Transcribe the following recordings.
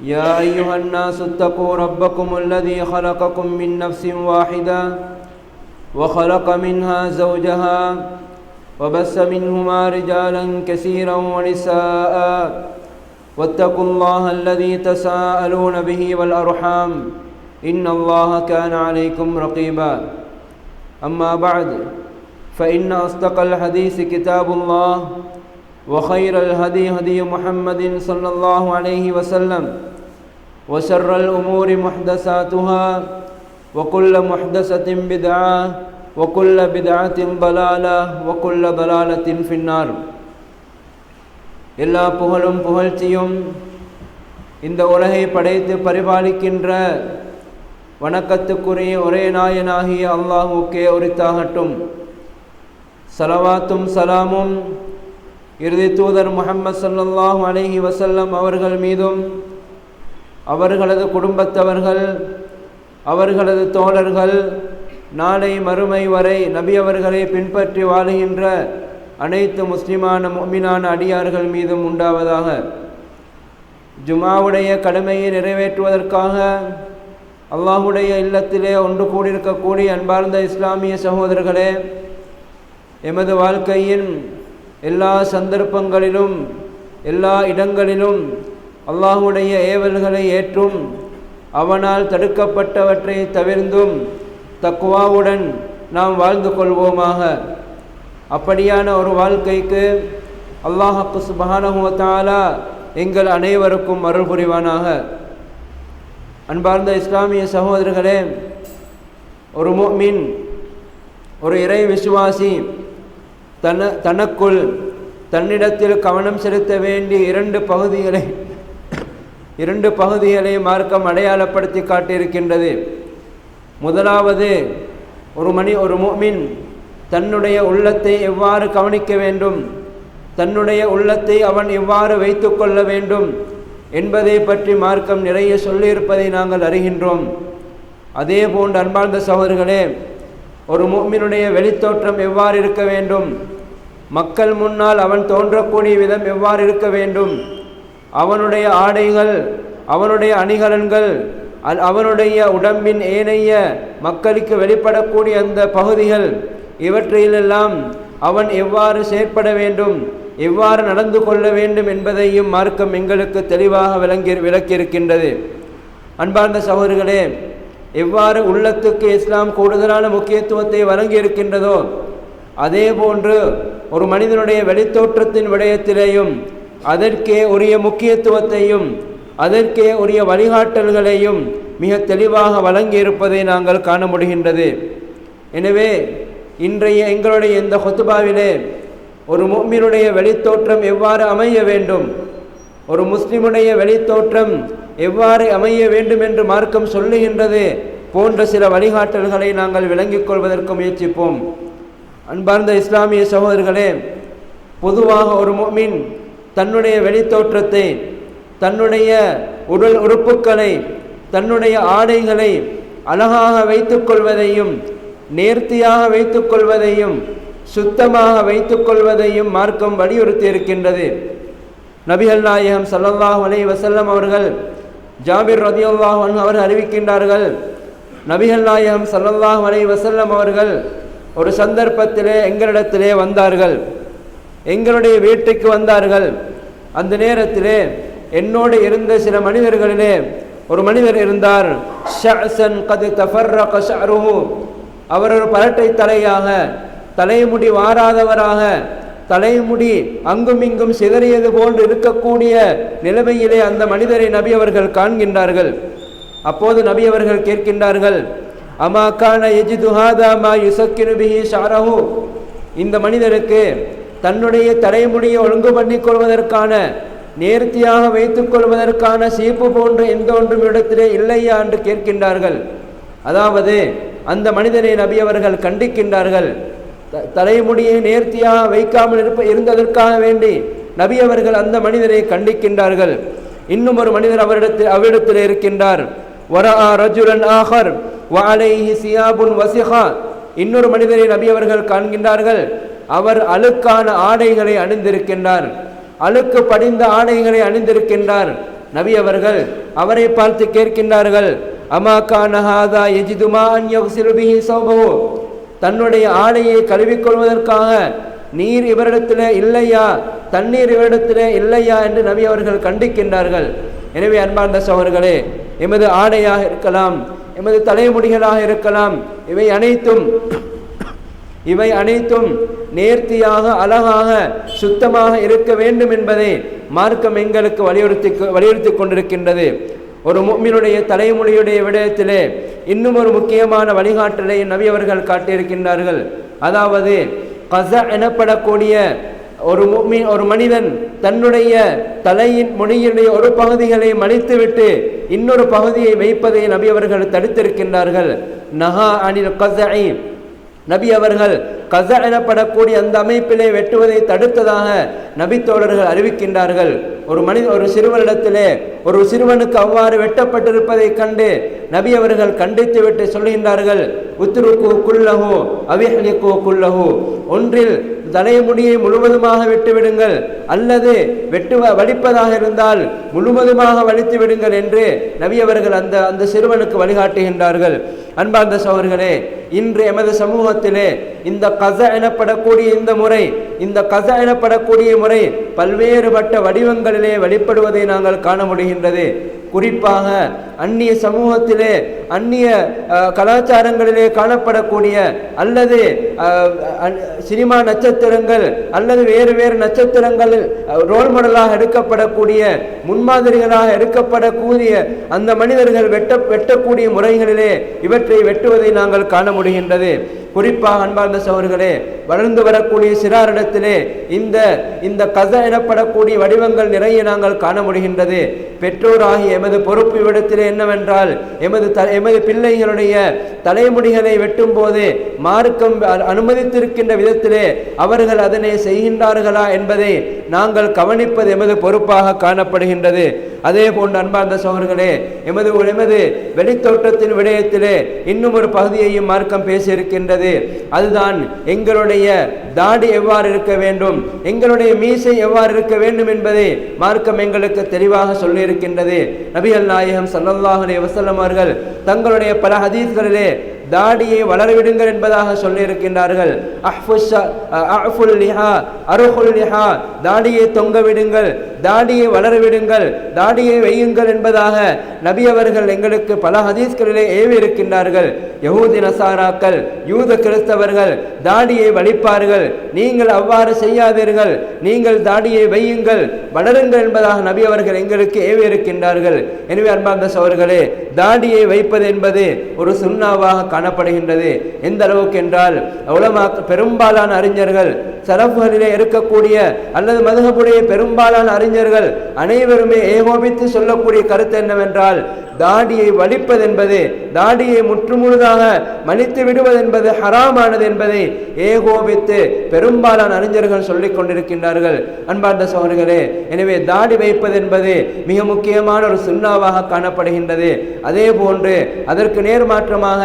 يا أيها الناس اتقوا ربكم الذي خلقكم من نفس واحدة وخلق منها زوجها وبس منهما رجالا كثيرا ونساء واتقوا الله الذي تساءلون به والأرحام إن الله كان عليكم رقيبا. أما بعد فإن أصدق الحديث كتاب الله وخير الهدي هدي محمد صلى الله عليه وسلم. وشر الأمور محدثاتها وكل محدثة بدعة وكل بدعة ضلالة وكل ضلالة في النار எல்லா புகழும் புகழ்ச்சியும் இந்த உலகை படைத்து பரிபாலிக்கின்ற வணக்கத்துக்குரிய ஒரே நாயனாகிய அல்லாஹுக்கே உரித்தாகட்டும் சலவாத்தும் சலாமும் இறுதி தூதர் முகமது சல்லாஹூ அலஹி வசல்லம் அவர்கள் மீதும் அவர்களது குடும்பத்தவர்கள் அவர்களது தோழர்கள் நாளை மறுமை வரை நபி அவர்களை பின்பற்றி வாழுகின்ற அனைத்து முஸ்லிமான மொமினான அடியார்கள் மீதும் உண்டாவதாக. ஜுமாவுடைய கடமையை நிறைவேற்றுவதற்காக அல்லாஹுடைய இல்லத்திலே ஒன்று கூடியிருக்கக்கூடிய அன்பார்ந்த இஸ்லாமிய சகோதரர்களே எமது வாழ்க்கையின் எல்லா சந்தர்ப்பங்களிலும் எல்லா இடங்களிலும் அல்லாஹுடைய ஏவல்களை ஏற்றும் அவனால் தடுக்கப்பட்டவற்றை தவிர்ந்தும் தக்குவாவுடன் நாம் வாழ்ந்து கொள்வோமாக. அப்படியான ஒரு வாழ்க்கைக்கு அல்லாஹக்கு சுபஹானஹுவத்தாலா எங்கள் அனைவருக்கும் அருள் புரிவானாக. அன்பார்ந்த இஸ்லாமிய சகோதரர்களே ஒரு மீன் ஒரு இறை விசுவாசி தன தனக்குள் தன்னிடத்தில் கவனம் செலுத்த வேண்டிய இரண்டு பகுதிகளை இரண்டு பகுதிகளை மார்க்கம் அடையாளப்படுத்தி காட்டியிருக்கின்றது. முதலாவது ஒரு மணி ஒரு மூமின் தன்னுடைய உள்ளத்தை எவ்வாறு கவனிக்க வேண்டும்? தன்னுடைய உள்ளத்தை அவன் எவ்வாறு வைத்து கொள்ள வேண்டும்? என்பதை பற்றி மார்க்கம் நிறைய சொல்லியிருப்பதை நாங்கள் அறிகின்றோம். அதே போன்று அன்பார்ந்த சகோதரர்களே ஒரு மூமினுடைய வெளித்தோற்றம் எவ்வாறு இருக்க வேண்டும்? மக்கள் முன்னால் அவன் தோன்றக்கூடிய விதம் எவ்வாறு இருக்க வேண்டும்? அவனுடைய ஆடைகள் அவனுடைய அணிகலன்கள் அவனுடைய உடம்பின் ஏனைய மக்களுக்கு வெளிப்படக்கூடிய அந்த பகுதிகள் இவற்றிலெல்லாம் அவன் எவ்வாறு செயற்பட வேண்டும் எவ்வாறு நடந்து கொள்ள வேண்டும் என்பதையும் மார்க்கம் எங்களுக்கு தெளிவாக விளங்கி விளக்கியிருக்கின்றது. அன்பார்ந்த சகோதரர்களே எவ்வாறு உள்ளத்துக்கு இஸ்லாம் கூடுதலான முக்கியத்துவத்தை வழங்கியிருக்கின்றதோ அதே போன்று ஒரு மனிதனுடைய வெளித்தோற்றத்தின் விடயத்திலேயும் அதற்கே உரிய முக்கியத்துவத்தையும் அதற்கே உரிய வழிகாட்டல்களையும் மிக தெளிவாக வழங்கி இருப்பதை நாங்கள் காண முடிகின்றது. எனவே இன்றைய எங்களுடைய இந்த ஹொத்துபாவிலே ஒரு முக்மினுடைய வெளித்தோற்றம் எவ்வாறு அமைய வேண்டும்? ஒரு முஸ்லிமுடைய வெளித்தோற்றம் எவ்வாறு அமைய வேண்டும் என்று மார்க்கம் சொல்லுகின்றது போன்ற சில வழிகாட்டல்களை நாங்கள் விளங்கிக் கொள்வதற்கு முயற்சிப்போம். அன்பார்ந்த இஸ்லாமிய சகோதரர்களே பொதுவாக ஒரு மொமின் தன்னுடைய வெளித்தோற்றத்தை தன்னுடைய உடல் உறுப்புக்களை தன்னுடைய ஆடைகளை அழகாக வைத்துக்கொள்வதையும் நேர்த்தியாக வைத்துக்கொள்வதையும் சுத்தமாக வைத்துக்கொள்வதையும் மார்க்கம் வலியுறுத்தி இருக்கின்றது நபிகள் நாயகம் சல்லல்லாஹ் அலை வசல்லம் அவர்கள் ஜாபிர் ரதியுல்லாஹ் அவர் அறிவிக்கின்றார்கள் நபிகள் நாயகம் சல்லல்லாஹ் அலை வசல்லம் அவர்கள் ஒரு சந்தர்ப்பத்திலே எங்களிடத்திலே வந்தார்கள். எங்களுடைய வீட்டுக்கு வந்தார்கள். அந்த நேரத்திலே என்னோடு இருந்த சில மனிதர்களிலே ஒரு மனிதர் இருந்தார். அவர் ஒரு பரட்டை தலையாக தலைமுடி வாராதவராக தலைமுடி அங்குமிங்கும் சிதறியது போன்று இருக்கக்கூடிய நிலைமையிலே அந்த மனிதரை நபி அவர்கள் காண்கின்றார்கள். அப்போது நபி அவர்கள் கேட்கின்றார்கள் அமா கான எஜிது ஹாதா மா யுசக்கினு பிஹி ஷாரஹு இந்த மனிதருக்கு தன்னுடைய தலைமுடியை ஒழுங்கு பண்ணி கொள்வதற்கான நேர்த்தியாக வைத்துக் கொள்வதற்கான சீப்பு போன்ற எந்த ஒன்றும் இடத்திலே இல்லையா என்று கேட்கின்றார்கள். அதாவது அந்த மனிதனை நபி அவர்கள் கண்டிக்கின்றார்கள். த- தலைமுடியை நேர்த்தியாக வைக்காமல் இருப்ப இருந்ததற்காக வேண்டி நபி அவர்கள் அந்த மனிதரை கண்டிக்கின்றார்கள். இன்னும் ஒரு மனிதர் அவரிடத்தில் அவரிடத்தில் இருக்கின்றார். வரஆ ரஜுலன் ஆஹர் வஅலைஹி சியாபுன் வசிஹா. இன்னொரு மனிதரை நபி அவர்கள் காண்கின்றார்கள். அவர் அழுக்கான ஆடைகளை அணிந்திருக்கின்றார். அழுக்கு படிந்த ஆடைகளை அணிந்திருக்கின்றார். நபி அவர்கள் அவரை பார்த்து கேட்கின்றார்கள் அமா கான ஹாதா யஜிதுமா அன் தன்னுடைய ஆடையை கழுவிக்கொள்வதற்காக நீர் இவரிடத்தில் இல்லையா? தண்ணீர் இவரிடத்தில் இல்லையா? என்று நபி அவர்கள் கண்டிக்கின்றார்கள். எனவே அன்பார்ந்த சோகர்களே எமது ஆடையாக இருக்கலாம் எமது தலைமுடிகளாக இருக்கலாம் இவை அனைத்தும் இவை அனைத்தும் நேர்த்தியாக அழகாக சுத்தமாக இருக்க வேண்டும் என்பதை மார்க்கம் எங்களுக்கு வலியுறுத்தி வலியுறுத்தி கொண்டிருக்கின்றது. ஒரு முக்மினுடைய தலைமொழியுடைய விடயத்திலே இன்னும் ஒரு முக்கியமான வழிகாட்டலை நபி அவர்கள் காட்டியிருக்கின்றார்கள். அதாவது கச எனப்படக்கூடிய ஒரு முக்மி ஒரு மனிதன் தன்னுடைய தலையின் மொழியினுடைய ஒரு பகுதிகளை மலித்துவிட்டு இன்னொரு பகுதியை வைப்பதை நபி அவர்கள் தடுத்திருக்கின்றார்கள். நஹா அனில் கசை நபி அவர்கள் கச எனப்படக்கூடிய அந்த அமைப்பிலே வெட்டுவதை தடுத்ததாக நபி தோழர்கள் அறிவிக்கின்றார்கள். ஒரு மனித ஒரு சிறுவனிடத்திலே ஒரு சிறுவனுக்கு அவ்வாறு வெட்டப்பட்டிருப்பதைக் கண்டு நபி அவர்கள் கண்டித்து விட்டு சொல்கின்றார்கள் உத்துருக்கு குல்லஹு அவிஹலிக்கு குல்லஹு ஒன்றில் தலைமுடியை முழுவதுமாக விட்டுவிடுங்கள். அல்லது வெட்டுவ வலிப்பதாக இருந்தால் முழுவதுமாக வலித்து விடுங்கள் என்று நவியவர்கள் அந்த அந்த சிறுவனுக்கு வழிகாட்டுகின்றார்கள். அன்பார்ந்த சோழர்களே இன்று எமது சமூகத்திலே இந்த கச எனப்படக்கூடிய இந்த முறை இந்த கச எனப்படக்கூடிய முறை பல்வேறுபட்ட வடிவங்களிலே வெளிப்படுவதை நாங்கள் காண முடிகின்றது. குறிப்பாக அந்நிய சமூகத்திலே அந்நிய கலாச்சாரங்களிலே காணப்படக்கூடிய அல்லது சினிமா நட்சத்திரங்கள் அல்லது வேறு வேறு நட்சத்திரங்கள் ரோல் மாடலாக எடுக்கப்படக்கூடிய முன்மாதிரிகளாக எடுக்கப்படக்கூடிய அந்த மனிதர்கள் வெட்ட வெட்டக்கூடிய முறைகளிலே இவற்றை வெட்டுவதை நாங்கள் காண முடிகின்றது. குறிப்பாக அன்பார்ந்த சவர்களே வளர்ந்து வரக்கூடிய சிறாரிடத்திலே இந்த இந்த கச எனப்படக்கூடிய வடிவங்கள் நிறைய நாங்கள் காண முடிகின்றது பெற்றோராகிய எமது பொறுப்பு இடத்திலே என்னவென்றால் எமது த எமது பிள்ளைகளுடைய தலைமுடிகளை வெட்டும் போது மார்க்கம் அனுமதித்திருக்கின்ற விதத்திலே அவர்கள் அதனை செய்கின்றார்களா என்பதை நாங்கள் கவனிப்பது எமது பொறுப்பாக காணப்படுகின்றது. அதே போன்ற அன்பார்ந்த சோழர்களே எமது எமது வெளித்தோட்டத்தின் விடயத்திலே இன்னும் ஒரு பகுதியையும் மார்க்கம் பேசியிருக்கின்றது. அதுதான் எங்களுடைய தாடி எவ்வாறு இருக்க வேண்டும் எங்களுடைய மீசை எவ்வாறு இருக்க வேண்டும் என்பதை மார்க்கம் எங்களுக்கு தெளிவாக சொல்லியிருக்கின்றது. நபிகள் நாயகம் ஸல்லல்லாஹு வசல்லம் அவர்கள் தங்களுடைய பல ஹதீஸ்களிலே தாடியை வளரவிடுங்கள் என்பதாக சொல்லியிருக்கின்றார்கள். அஹ்ஃபுஷ லிஹா அருகுல் லிஹா தாடியை தொங்க விடுங்கள் தாடியை வளரவிடுங்கள் தாடியை வையுங்கள் என்பதாக நபி அவர்கள் எங்களுக்கு பல ஹதீஸ்களிலே ஏவி இருக்கின்றார்கள் யகூதி நசாராக்கள் யூத கிறிஸ்தவர்கள் தாடியை வலிப்பார்கள். நீங்கள் அவ்வாறு செய்யாதீர்கள் நீங்கள் தாடியை வையுங்கள் வளருங்கள் என்பதாக நபி அவர்கள் எங்களுக்கு ஏவி இருக்கின்றார்கள் எனவே அன்பார்ந்த சோர்களே தாடியை வைப்பது என்பது ஒரு சுண்ணாவாக காணப்படுகின்றது. எந்த அளவுக்கு என்றால் உலமா பெரும்பாலான அறிஞர்கள் சரப்புகளிலே இருக்கக்கூடிய அல்லது மதுகபுடைய பெரும்பாலான அறிஞர்கள் அனைவருமே ஏகோபித்து சொல்லக்கூடிய கருத்து என்னவென்றால் தாடியை வலிப்பது என்பது தாடியை முற்றுமுழுதாக மன்னித்து விடுவது என்பது ஹராமானது என்பதை ஏகோபித்து பெரும்பாலான அறிஞர்கள் சொல்லிக் கொண்டிருக்கின்றார்கள். அன்பார்ந்த சோழர்களே எனவே தாடி வைப்பது என்பது மிக முக்கியமான ஒரு சுண்ணாவாக காணப்படுகின்றது. அதே போன்று அதற்கு நேர்மாற்றமாக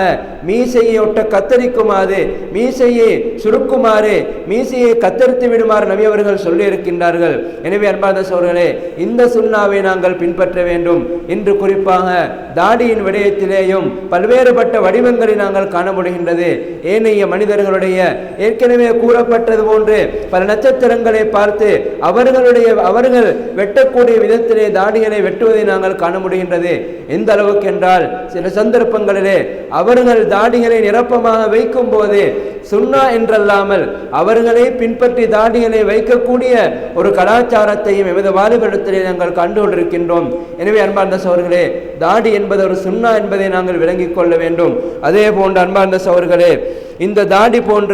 மீசையை ஒட்ட கத்தரிக்குமாறு மீசையை சுருக்குமாறு மீசையை கத்தரித்து விடுமாறு நபி அவர்கள் சொல்லியிருக்கின்றார்கள். எனவே அன்பார்ந்த சோழர்களே இந்த சுண்ணாவை நாங்கள் பின்பற்ற வேண்டும். இன்று குறிப்பாக தாடியின் விடயத்திலேயும் பல்வேறுபட்ட வடிவங்களை நாங்கள் காண முடிகின்றது ஏனைய மனிதர்களுடைய ஏற்கனவே கூறப்பட்டது போன்று பல நட்சத்திரங்களை பார்த்து அவர்களுடைய அவர்கள் வெட்டக்கூடிய விதத்திலே தாடிகளை வெட்டுவதை நாங்கள் காண முடிகின்றது எந்த அளவுக்கு என்றால் சில சந்தர்ப்பங்களிலே அவர்கள் தாடிகளை நிரப்பமாக வைக்கும் போது சுண்ணா என்றல்லாமல் அவர்களை பின்பற்றி தாடிகளை வைக்கக்கூடிய ஒரு கலாச்சாரத்தையும் எமது வாலிபடத்திலே நாங்கள் கண்டு கொண்டிருக்கின்றோம் எனவே அன்பார்ந்த சோர்களே தாடி என்பது ஒரு சுண்ணா என்பதை நாங்கள் விளங்கிக் கொள்ள வேண்டும். அதே போன்ற அன்பார்ந்த சோர்களே இந்த தாடி போன்ற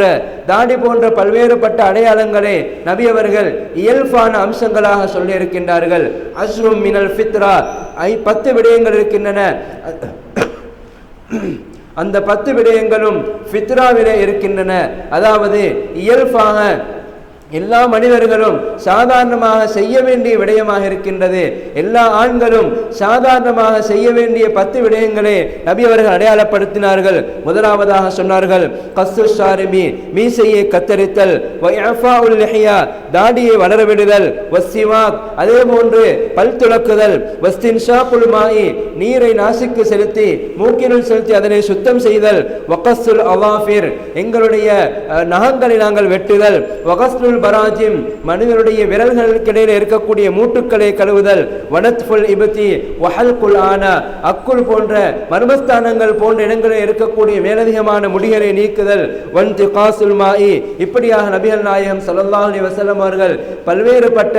தாடி போன்ற பல்வேறுபட்ட அடையாளங்களை நபி அவர்கள் இயல்பான அம்சங்களாக சொல்லியிருக்கின்றார்கள். அஸ்ரும் மினல் ஃபித்ரா. ஐ பத்து விடயங்கள் இருக்கின்றன. அந்த பத்து விடயங்களும் ஃபித்ராவிலே இருக்கின்றன. அதாவது இயல்பாக எல்லா மனிதர்களும் சாதாரணமாக செய்ய வேண்டிய விடயமாக இருக்கின்றது. எல்லா ஆண்களும் சாதாரணமாக செய்ய வேண்டிய பத்து விடயங்களை நபி அவர்கள் அடையாளப்படுத்தினார்கள். முதலாவதாக சொன்னார்கள் கஸ்து ஷாரிமி மீசையை கத்தரித்தல் தாடியை வளர விடுதல் அதே போன்று பல் துலக்குதல் வஸ்தின்ஷாக்குல் மாயி நீரை நாசிக்கு செலுத்தி மூக்கினுள் செலுத்தி அதனை சுத்தம் செய்தல் வகஸ்துல் அவாஃபிர் எங்களுடைய நகங்களை நாங்கள் வெட்டுதல் வகஸ்துல் பராஜிம் மனிதனுடைய விரல்களுக்கிடையில் இருக்கக்கூடிய மூட்டுக்களை கழுவுதல் வனத்ஃபுல் இபத்தி வஹல் குல் ஆனா அக்குல் போன்ற மர்மஸ்தானங்கள் போன்ற இடங்களில் இருக்கக்கூடிய மேலதிகமான முடிகளை நீக்குதல் வன்தி காசுல் மாயி. இப்படியாக நபிகள் நாயகம் ஸல்லல்லாஹு அலைஹி வஸல்லம் அவர்கள் பல்வேறுபட்ட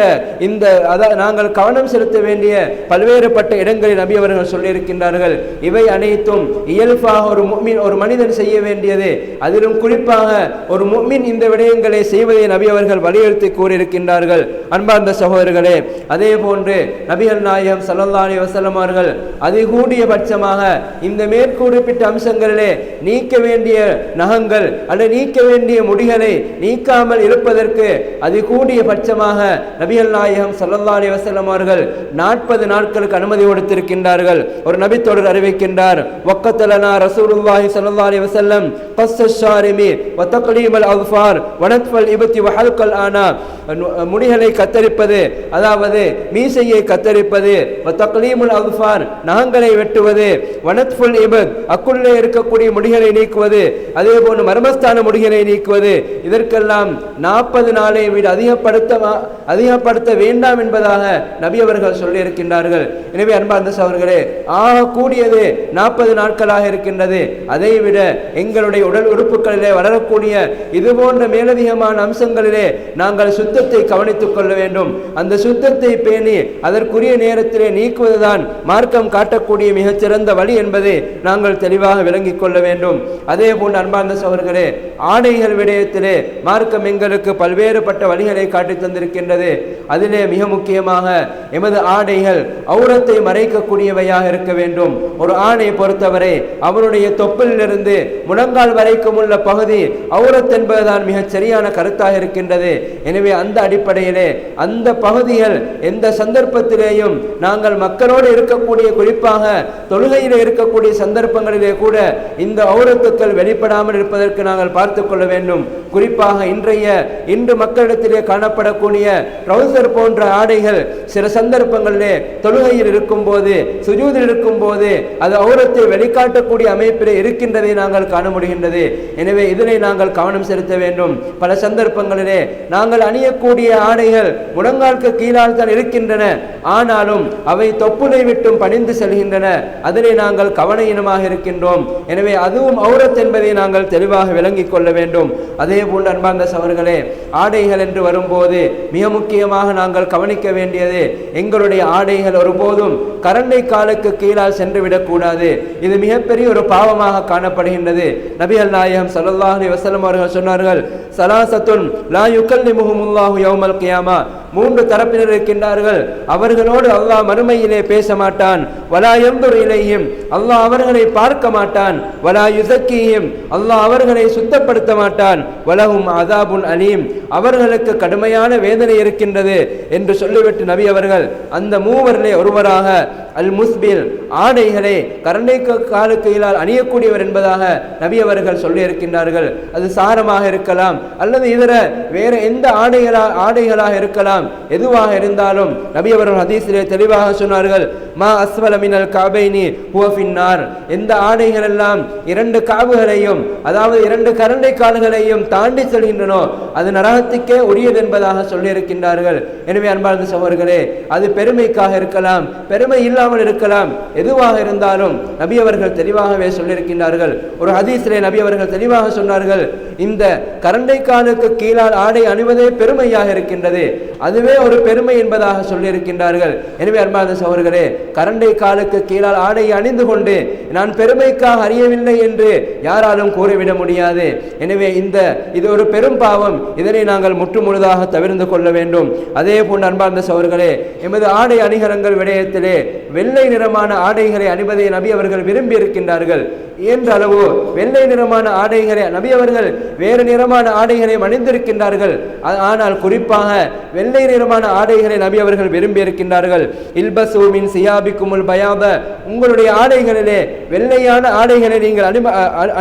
இந்த அத நாங்கள் கவனம் செலுத்த வேண்டிய பல்வேறுபட்ட இடங்களில் நபி அவர்கள் சொல்லியிருக்கின்றார்கள். இவை அனைத்தும் இயல்பாக ஒரு முஃமின் ஒரு மனிதன் செய்ய வேண்டியது. அதிலும் குறிப்பாக ஒரு முஃமின் இந்த விடயங்களை செய்வதை நபி அவர்கள் வலியுறுத்தி கூறியிருக்கின்றார்கள் அன்பார்ந்த சகோதரர்களே அதே போன்று நபிகள் நாயகம் ஸல்லல்லாஹு அலைஹி வஸல்லம் அவர்கள் அதிகூடிய பட்சமாக இந்த மேற்குறிப்பிட்ட அம்சங்களிலே நீக்க வேண்டிய நகங்கள் அல்லது நீக்க வேண்டிய முடிகளை நீக்காமல் இருப்பதற்கு அதிகூடிய பட்சமாக நபிகள் நாயகம் ஸல்லல்லாஹு அலைஹி வஸல்லம் அவர்கள் நாற்பது நாட்களுக்கு அனுமதி கொடுத்திருக்கின்றார்கள் ஒரு நபித்தொடர் அறிவிக்கின்றார் வக்கத்தலனா ரசூலுல்லாஹி ஸல்லல்லாஹு அலைஹி வஸல்லம் قص الشارم وتقليم الاظفار ونتف الابط وحلق கல் ஆனா முடிகளை கத்தரிப்பது அதாவது மீசையை கத்தரிப்பது தக்லீமுல் அல்ஃபான் நகங்களை வெட்டுவது வனத்ஃபுல் இபத் அக்குள்ளே இருக்கக்கூடிய முடிகளை நீக்குவது அதே போன்று மர்மஸ்தான முடிகளை நீக்குவது இதற்கெல்லாம் நாற்பது நாளை விட அதிகப்படுத்த அதிகப்படுத்த வேண்டாம் என்பதாக நபி அவர்கள் சொல்லியிருக்கின்றார்கள். எனவே அன்பார்ந்த சகோதரர்களே ஆக கூடியது நாற்பது நாட்களாக இருக்கின்றது. அதைவிட எங்களுடைய உடல் உறுப்புகளிலே வளரக்கூடிய இது போன்ற மேலதிகமான அம்சங்களிலே நாங்கள் சுத்தத்தை கவனித்துக் கொள்ள வேண்டும். அந்த சுத்தத்தை பேணி அதற்குரிய நேரத்திலே நீக்குவதுதான் மார்க்கம் காட்டக்கூடிய மிகச்சிறந்த வழி என்பதை நாங்கள் தெளிவாக விளங்கிக் கொள்ள வேண்டும். அதே போன்று அன்பார்ந்த சகோதரர்களே ஆடைகள் விடயத்திலே மார்க்கம் எங்களுக்கு பல்வேறுபட்ட வழிகளை காட்டி தந்திருக்கின்றது. அதிலே மிக முக்கியமாக எமது ஆடைகள் ஔரத்தை மறைக்கக்கூடியவையாக இருக்க வேண்டும். ஒரு ஆணை பொறுத்தவரை அவருடைய தொப்பிலிருந்து முழங்கால் வரைக்கும் உள்ள பகுதி ஔரத் என்பதுதான் மிகச் சரியான கருத்தாக இருக்கின்றது. எனவே அந்த அடிப்படையிலே அந்த பகுதிகள் எந்த சந்தர்ப்பத்திலேயும் நாங்கள் மக்களோடு இருக்கக்கூடிய குறிப்பாக தொழுகையில் இருக்கக்கூடிய சந்தர்ப்பங்களிலே கூட இந்த ஔரத்துக்கள் வெளிப்படாமல் இருப்பதற்கு நாங்கள் பார்த்து கொள்ள வேண்டும். குறிப்பாக இன்றைய இன்று மக்களிடத்திலே காணப்படக்கூடிய ட்ரௌசர் போன்ற ஆடைகள் சில சந்தர்ப்பங்களிலே தொழுகையில் இருக்கும்போது சுஜூதில் இருக்கும்போது அது ஔரத்தை வெளிக்காட்டக்கூடிய அமைப்பிலே இருக்கின்றதை நாங்கள் காண முடிகின்றது. எனவே இதனை நாங்கள் கவனம் செலுத்த வேண்டும். பல சந்தர்ப்பங்களிலே நாங்கள் அணியக்கூடிய ஆடைகள் முழங்கால்க்கு கீழால் தான் இருக்கின்றன. ஆனாலும் அவை தொப்புளை விட்டும் பணிந்து செல்கின்றன. அதனை நாங்கள் கவன இனமாக இருக்கின்றோம். எனவே அதுவும் ஔரத் என்பதை நாங்கள் தெளிவாக விளங்கிக் கொள்ள வேண்டும். அதே அதே போன்று அன்பார்ந்த சவர்களே ஆடைகள் என்று வரும்போது மிக முக்கியமாக நாங்கள் கவனிக்க வேண்டியது எங்களுடைய ஆடைகள் ஒருபோதும் கரண்டை காலுக்கு கீழால் சென்றுவிடக்கூடாது இது மிகப்பெரிய ஒரு பாவமாக காணப்படுகின்றது. நபிகள் நாயகம் ஸல்லல்லாஹு வசலம் அவர்கள் சொன்னார்கள் சலாசத்துன் லா யுக்கல் யுகல்லிமுஹுமுல்லாஹு யௌமல் கியாமா. மூன்று தரப்பினர் இருக்கின்றார்கள். அவர்களோடு அல்லாஹ் மறுமையிலே பேச மாட்டான். வலா எம்புர் இலையும் அல்லாஹ் அவர்களை பார்க்க மாட்டான். வலா யுசக்கியும் அல்லாஹ் அவர்களை சுத்தப்படுத்த மாட்டான். வலகும் அதாபுன் அலீம். அவர்களுக்கு கடுமையான வேதனை இருக்கின்றது என்று சொல்லிவிட்டு நபி அவர்கள் அந்த மூவரிலே ஒருவராக அல் முஸ்பில் ஆடைகளை கரண்டை காலுக்கு கீழால் அணியக்கூடியவர் என்பதாக நபி அவர்கள் சொல்லியிருக்கின்றார்கள். அது சாரமாக இருக்கலாம் அல்லது இதர வேற எந்த ஆடைகளா ஆடைகளாக இருக்கலாம் இருக்கலாம் எதுவாக இருந்தாலும் நபி அவர்கள் ஹதீஸிலே தெளிவாக சொன்னார்கள் மா அஸ்வலமினல் காபைனி ஹுவஃபின்னார் எந்த ஆடைகள் எல்லாம் இரண்டு காவுகளையும் அதாவது இரண்டு கரண்டை கால்களையும் தாண்டி செல்கின்றனோ அது நரகத்துக்கே உரியது என்பதாக சொல்லியிருக்கின்றார்கள். எனவே அன்பார்ந்த சகோதரர்களே அது பெருமைக்காக இருக்கலாம் பெருமை இல்லாமல் இருக்கலாம். எதுவாக இருந்தாலும் நபி அவர்கள் தெளிவாகவே சொல்லியிருக்கின்றார்கள். ஒரு ஹதீஸிலே நபி அவர்கள் தெளிவாக சொன்னார்கள் இந்த கரண்டை காலுக்கு கீழால் ஆடை அணிவதே பெருமையாக இருக்கின்றது. அதுவே ஒரு பெருமை என்பதாக சொல்லியிருக்கின்றார்கள். எனவே அன்பார்ந்த சகோதரர்களே கரண்டை காலுக்கு கீழால் ஆடை அணிந்து கொண்டு நான் பெருமைக்காக அறியவில்லை என்று யாராலும் கூறிவிட முடியாது. எனவே இந்த இது ஒரு பெரும் பாவம். இதனை நாங்கள் முற்று முழுதாக தவிர்த்து கொள்ள வேண்டும். அதே போன்று அன்பார்ந்த சகோதரர்களே எமது ஆடை அணிகலங்கள் விடயத்திலே வெள்ளை நிறமான ஆடைகளை அணிவதை நபி அவர்கள் விரும்பி இருக்கின்றார்கள். என்ற அளவு வெள்ளை நிறமான ஆடைகளை நபி அவர்கள் வேறு நிறமான ஆடைகளை அணிந்திருக்கின்றார்கள். ஆனால் குறிப்பாக வெள்ளை நிறமான ஆடைகளை நபி அவர்கள் விரும்பி இருக்கின்றார்கள். இல்பசூமின் சியாபிக்குமுல் பயாப. உங்களுடைய ஆடைகளிலே வெள்ளையான ஆடைகளை நீங்கள் அணி அ-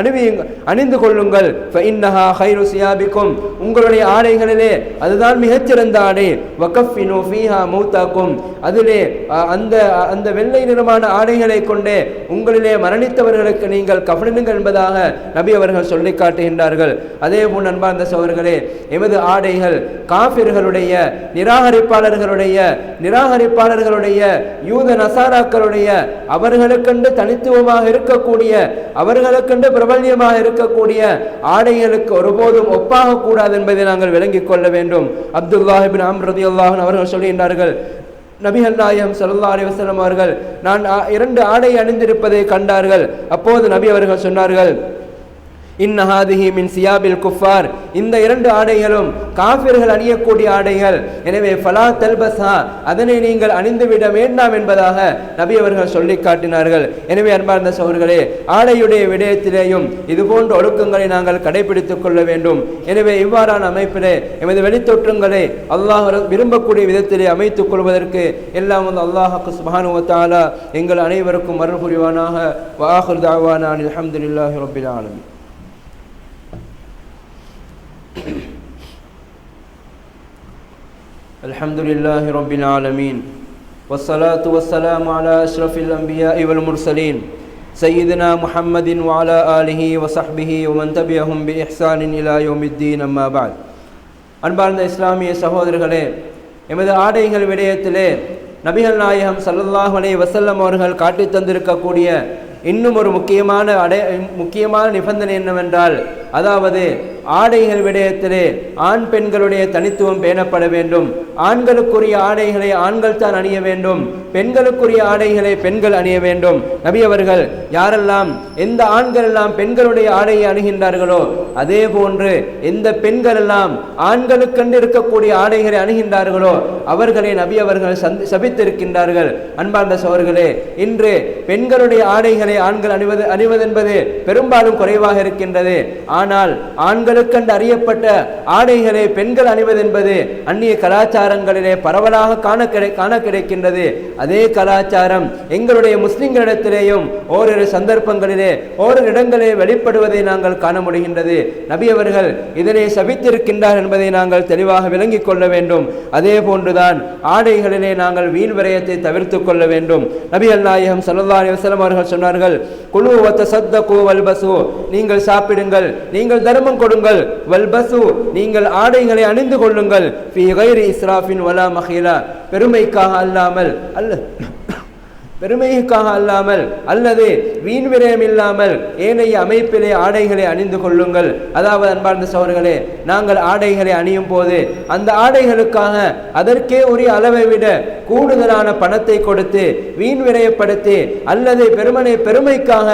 அணிந்து கொள்ளுங்கள். ஃபஇன்னஹா ஹைரு சியாபிக்கும். உங்களுடைய ஆடைகளிலே அதுதான் மிகச்சிறந்த ஆடை. வகஃபினு ஃபீஹா மௌத்தாக்கும். அதிலே அ, அந்த அந்த வெள்ளை நிறமான ஆடைகளை கொண்டே உங்களிலே மரணித்தவர்களுக்கு நீங்கள் கவனிடுங்கள் என்பதாக நபி அவர்கள் சொல்லி காட்டுகின்றார்கள் அதே போல் அன்பார்ந்த சோழர்களே எமது ஆடைகள் காபிர்களுடைய நிராகரிப்பாளர்களுடைய நிராகரிப்பாளர்களுடைய யூத நசாராக்களுடைய அவர்களுக்கென்று தனித்துவமாக இருக்கக்கூடிய அவர்களுக்கென்று பிரபல்யமாக இருக்கக்கூடிய ஆடைகளுக்கு ஒருபோதும் ஒப்பாக கூடாது என்பதை நாங்கள் விளங்கிக் கொள்ள வேண்டும். அப்துல்லாஹிபின் அம்ரதி அல்லாஹன் அவர்கள் சொல்கின்றார்கள் நபிகள் நாயகம் சல்லா அலிவசலம் அவர்கள் நான் ஆ- இரண்டு ஆடை அணிந்திருப்பதை கண்டார்கள். அப்போது நபி அவர்கள் சொன்னார்கள் இன்னஹாதிஹி மின் சியாபில் குஃபார். இந்த இரண்டு ஆடைகளும் காஃபிர்கள் அணியக்கூடிய ஆடைகள். எனவே ஃபலா தல்பசா அதனை நீங்கள் அணிந்துவிட வேண்டாம் என்பதாக நபி அவர்கள் சொல்லி காட்டினார்கள். எனவே அன்பார்ந்த சோர்களே ஆடையுடைய விடயத்திலேயும் இதுபோன்ற ஒழுக்கங்களை நாங்கள் கடைபிடித்துக் கொள்ள வேண்டும். எனவே இவ்வாறான அமைப்பிலே எமது வெளித்தோற்றங்களை அல்லாஹ் விரும்பக்கூடிய விதத்திலே அமைத்துக் கொள்வதற்கு எல்லாம் வந்து அல்லாஹாக்கு சுபானுவத்தாலா எங்கள் அனைவருக்கும் மறுபுரிவானாக புரிவானாக. வாஹிர் தாவானா அல்ஹம்துலில்லாஹி ரப்பில் الحمد لله رب العالمين والصلاة والسلام على أشرف الأنبياء والمرسلين سيدنا محمد وعلى آله وصحبه ومن تبعهم بإحسان إلى يوم الدين أما بعد அன்பார்ந்த இஸ்லாமிய சகோதரர்களே எமது ஆடைகள் விடயத்திலே நபிகள் நாயகம் ஸல்லல்லாஹு அலைஹி வஸல்லம் அவர்கள் காட்டித் தந்திருக்கக்கூடிய இன்னும் ஒரு முக்கியமான அடை முக்கியமான நிபந்தனை என்னவென்றால் அதாவது ஆடைகள் விடயத்திலே ஆண் பெண்களுடைய தனித்துவம் பேணப்பட வேண்டும். ஆண்களுக்குரிய ஆடைகளை ஆண்கள் தான் அணிய வேண்டும். பெண்களுக்குரிய ஆடைகளை பெண்கள் அணிய வேண்டும். நபி அவர்கள் யாரெல்லாம் எந்த ஆண்கள் எல்லாம் பெண்களுடைய ஆடையை அணுகின்றார்களோ அதே போன்று எந்த பெண்கள் எல்லாம் ஆண்களுக்கென்று இருக்கக்கூடிய ஆடைகளை அணுகின்றார்களோ அவர்களை நபி அவர்கள் சந்தி சபித்திருக்கின்றார்கள். அன்பார்ந்த சோர்களே இன்று பெண்களுடைய ஆடைகளை ஆண்கள் அணிவது அணிவதென்பது பெரும்பாலும் குறைவாக இருக்கின்றது. ஆனால் ஆண்களுக்கென்று அறியப்பட்ட ஆடைகளை பெண்கள் அணிவதென்பது அந்நிய கலாச்சாரங்களிலே பரவலாக காண கிடை காண கிடைக்கின்றது. அதே கலாச்சாரம் எங்களுடைய முஸ்லிம்களிடத்திலேயும் ஓரிரு சந்தர்ப்பங்களிலே ஓரிரு இடங்களே வெளிப்படுவதை நாங்கள் காண முடிகின்றது. நபி அவர்கள் இதனை சபித்திருக்கின்றார் என்பதை நாங்கள் தெளிவாக விளங்கிக் கொள்ள வேண்டும். அதே போன்றுதான் ஆடைகளிலே நாங்கள் வீண் விரயத்தை தவிர்த்து கொள்ள வேண்டும். நபிகள் நாயகம் சல்லா அலி வசலம் அவர்கள் சொன்னார்கள் குழு ஒத்த சத்த சத்தகு வல்பசு நீங்கள் சாப்பிடுங்கள் நீங்கள் தர்மம் கொடுங்கள். வல்பசு நீங்கள் ஆடைகளை அணிந்து கொள்ளுங்கள். இஸ்ராஃபின் வலா மஹீலா. பெருமைக்காக அல்லாமல் அல்ல. பெருமைக்காக அல்லாமல் அல்லது வீண் விரயம் இல்லாமல் ஏனைய அமைப்பிலே ஆடைகளை அணிந்து கொள்ளுங்கள். அதாவது அன்பார்ந்த சோர்களே நாங்கள் ஆடைகளை அணியும் போது அந்த ஆடைகளுக்காக அதற்கே உரிய அளவை விட கூடுதலான பணத்தை கொடுத்து வீண் விரயப்படுத்தி அல்லது பெருமனை பெருமைக்காக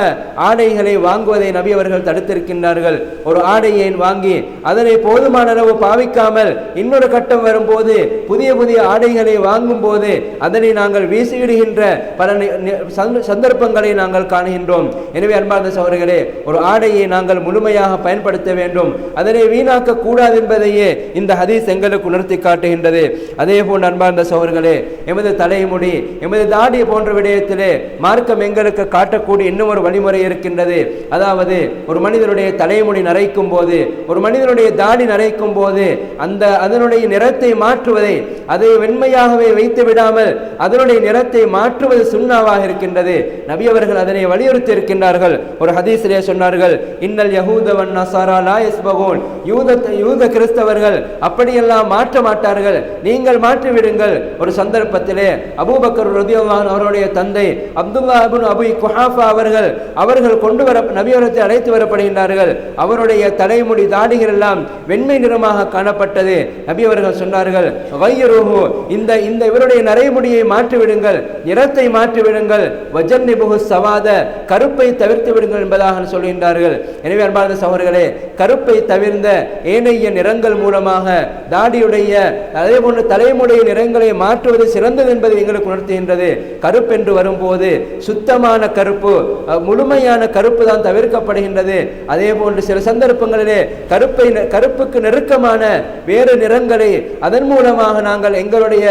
ஆடைகளை வாங்குவதை நபி அவர்கள் தடுத்திருக்கின்றார்கள். ஒரு ஆடையை வாங்கி அதனை போதுமான அளவு பாவிக்காமல் இன்னொரு கட்டம் வரும்போது புதிய புதிய ஆடைகளை வாங்கும் போது அதனை நாங்கள் வீசிவிடுகின்ற பல நி- சந்தர்ப்பங்களை நாங்கள் காணுகின்றோம். எனவே அன்பார்ந்த சோழர்களே ஒரு ஆடையை நாங்கள் முழுமையாக பயன்படுத்த வேண்டும். அதனை வீணாக்க கூடாது என்பதையே இந்த ஹதீஸ் எங்களுக்கு உணர்த்தி காட்டுகின்றது. அதே போன்று அன்பார்ந்த சோழர்களே எமது தலைமுடி எமது தாடி போன்ற விடயத்திலே மார்க்கம் எங்களுக்கு காட்டக்கூடிய இன்னும் ஒரு வழிமுறை இருக்கின்றது. அதாவது ஒரு மனிதனுடைய தலைமுடி நரைக்கும் போது ஒரு மனிதனுடைய தாடி நரைக்கும் போது அந்த அதனுடைய நிறத்தை மாற்றுவதை அதை வெண்மையாகவே வைத்து விடாமல் அதனுடைய நிறத்தை மாற்றுவது சுண்ணாவாக இருக்கின்றது. நபி அவர்கள் அதனை வலியுறுத்தி இருக்கின்றார்கள் ஒரு ஹதீஸிலே சொன்னார்கள் இன்னல் யகூதவன் நசாரா லாயஸ் பகோன் யூத யூத கிறிஸ்தவர்கள் அப்படியெல்லாம் மாற்ற மாட்டார்கள். நீங்கள் மாற்றிவிடுங்கள். ஒரு சந்தர்ப்பத்திலே அபூபக்கர் ரதியல்லாஹு அவருடைய தந்தை அப்துல்லா அபுன் அபு குஹாஃபா அவர்கள் அவர்கள் கொண்டு வர நபியோரத்தை அழைத்து வரப்படுகின்றார்கள். அவருடைய தலைமுடி தாடிகள் எல்லாம் வெண்மை நிறமாக காணப்பட்டது. நபி அவர்கள் சொன்னார்கள் "கய்யிருஹு", இந்த இந்த இவருடைய நரைமுடியை மாற்றிவிடுங்கள். நிறத்தை மாற்றி விடுங்கள். வஜன்னிபுகு சவாத கருப்பை தவிர்த்து விடுங்கள் என்பதாக சொல்கின்றார்கள். எனவே அன்பார்ந்த சகோதரர்களே கருப்பை தவிர்ந்த ஏனைய நிறங்கள் மூலமாக தாடியுடைய அதே போன்று தலைமுடைய நிறங்களை மாற்றுவது சிறந்தது என்பதை எங்களுக்கு உணர்த்துகின்றது. கருப்பென்று வரும்போது சுத்தமான கருப்பு முழுமையான கருப்பு தான் தவிர்க்கப்படுகின்றது. அதே போன்று சில சந்தர்ப்பங்களிலே கருப்பை கருப்புக்கு நெருக்கமான வேறு நிறங்களை அதன் மூலமாக நாங்கள் எங்களுடைய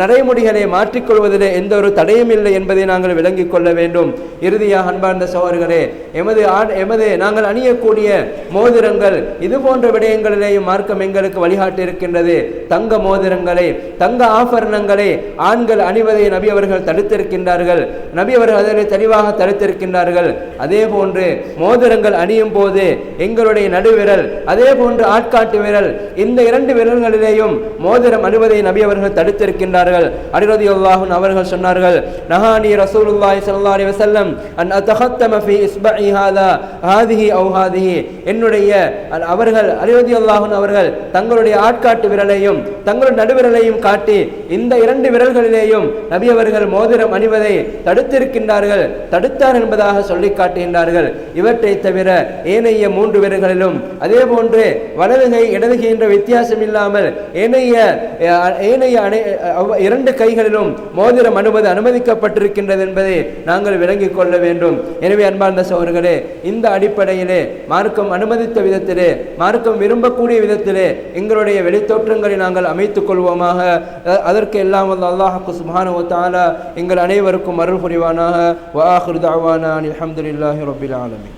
நடைமுடிகளை மாற்றிக்கொள்வதில் எந்த ஒரு தடையும் இல்லை என்பதை என்பதை நாங்கள் விளங்கிக் கொள்ள வேண்டும். இறுதியாக அன்பார்ந்த சோழர்களே எமது ஆண் எமது நாங்கள் அணியக்கூடிய மோதிரங்கள் இது போன்ற விடயங்களிலேயும் மார்க்கம் எங்களுக்கு வழிகாட்டி இருக்கின்றது. தங்க மோதிரங்களை தங்க ஆபரணங்களை ஆண்கள் அணிவதை நபி அவர்கள் தடுத்திருக்கின்றார்கள். நபி அவர்கள் அதனை தெளிவாக தடுத்திருக்கின்றார்கள் அதே போன்று மோதிரங்கள் அணியும் போது எங்களுடைய நடுவிரல் அதே போன்று ஆட்காட்டு விரல் இந்த இரண்டு விரல்களிலேயும் மோதிரம் அணிவதை நபி அவர்கள் தடுத்திருக்கின்றார்கள். அலிரதியுல்லாஹுன் அவர்கள் சொன்னார்கள் நஹானி ரசூலுல்லாஹி ஸல்லல்லாஹு அலைஹி வஸல்லம் அன் அதஹத்தம ஃபீ இஸ்பஇ ஹாதா ஹாதிஹி ஹாதிஹி என்னுடைய அவர்கள் அவர்கள் அலிரதியுல்லாஹுன் அவர்கள் தங்களுடைய ஆட்காட்டு விரலையும் தங்களுடைய நடுவிரலையும் காட்டி இந்த இரண்டு விரல்களிலேயும் நபி அவர்கள் மோதிரம் அணிவதை தடு தடுத்திருக்கின்றார்கள். தடுத்தார் என்பதாக சொல்லி காட்டுகின்றார்கள். இவற்றை தவிர ஏனைய மூன்று விரல்களிலும் அதே போன்று வலதுகை இடதுகை என்ற வித்தியாசம் இல்லாமல் ஏனைய ஏனைய அனை இரண்டு கைகளிலும் மோதிரம் அனுமதி அனுமதிக்கப்பட்டிருக்கின்றது என்பதை நாங்கள் விளங்கிக் கொள்ள வேண்டும். எனவே அன்பார்ந்த சோர்களே இந்த அடிப்படையிலே மார்க்கம் அனுமதித்த விதத்திலே மார்க்கம் விரும்பக்கூடிய விதத்திலே எங்களுடைய வெளித்தோற்றங்களை நாங்கள் அமைத்துக் கொள்வோமாக. அதற்கு எல்லாம் வல்ல அல்லாஹுக்கு சுப்ஹானஹு எங்கள் அனைவருக்கும் அருள் புரிவானாக வ ஆஹிரு தஅவானா அனில் ஹம்துலில்லாஹி ரப்பில் ஆலமீன்